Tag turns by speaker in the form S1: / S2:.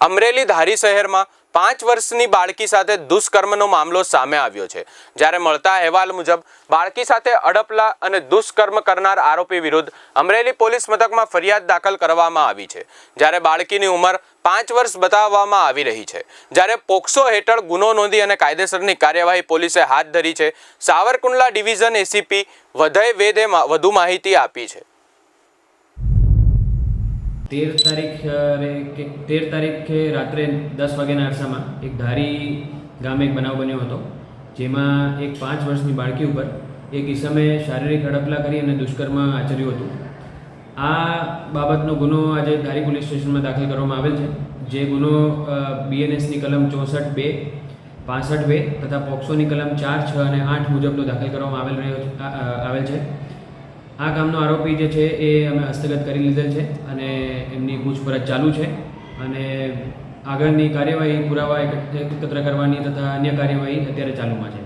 S1: અમરેલી ધારી શહેરમાં પાંચ વર્ષની બાળકી સાથે દુષ્કર્મનો મામલો સામે આવ્યો છે. જ્યારે મળતા અહેવાલ મુજબ, બાળકી સાથે અડપલા અને દુષ્કર્મ કરનાર આરોપી વિરુદ્ધ અમરેલી પોલીસ મથકમાં ફરિયાદ દાખલ કરવામાં આવી છે. જ્યારે બાળકીની ઉંમર પાંચ વર્ષ બતાવવામાં આવી રહી છે. જ્યારે પોક્સો હેઠળ ગુનો નોંધી અને કાયદેસરની કાર્યવાહી પોલીસે હાથ ધરી છે, સાવરકુંડલા ડિવિઝન એસીપી વધય વેદે વધુ માહિતી આપી છે.
S2: તેર તારીખ તેર તારીખે રાત્રે દસ વાગ્યાના અરસામાં એક ધારી ગામે એક બનાવ બન્યો હતો, જેમાં એક પાંચ વર્ષની બાળકી ઉપર એક ઈસમે શારીરિક હડપલા કરી અને દુષ્કર્મ આચર્યું હતું. આ બાબતનો ગુનો આજે ધારી પોલીસ સ્ટેશનમાં દાખલ કરવામાં આવેલ છે, જે ગુનો બીએનએસની કલમ ચોસઠ બે, પાસઠ બે તથા પોક્સોની કલમ ચાર, છ અને આઠ મુજબનો દાખલ કરવામાં આવેલ રહ્યો આવેલ છે. આ કામનો આરોપી જે છે એ અમે હસ્તગત કરી લીધેલ છે અને એમની પૂછપરછ ચાલુ છે અને આગળની કાર્યવાહી પુરાવા એકત્ર કરવાની તથા અન્ય કાર્યવાહી અત્યારે ચાલુમાં છે.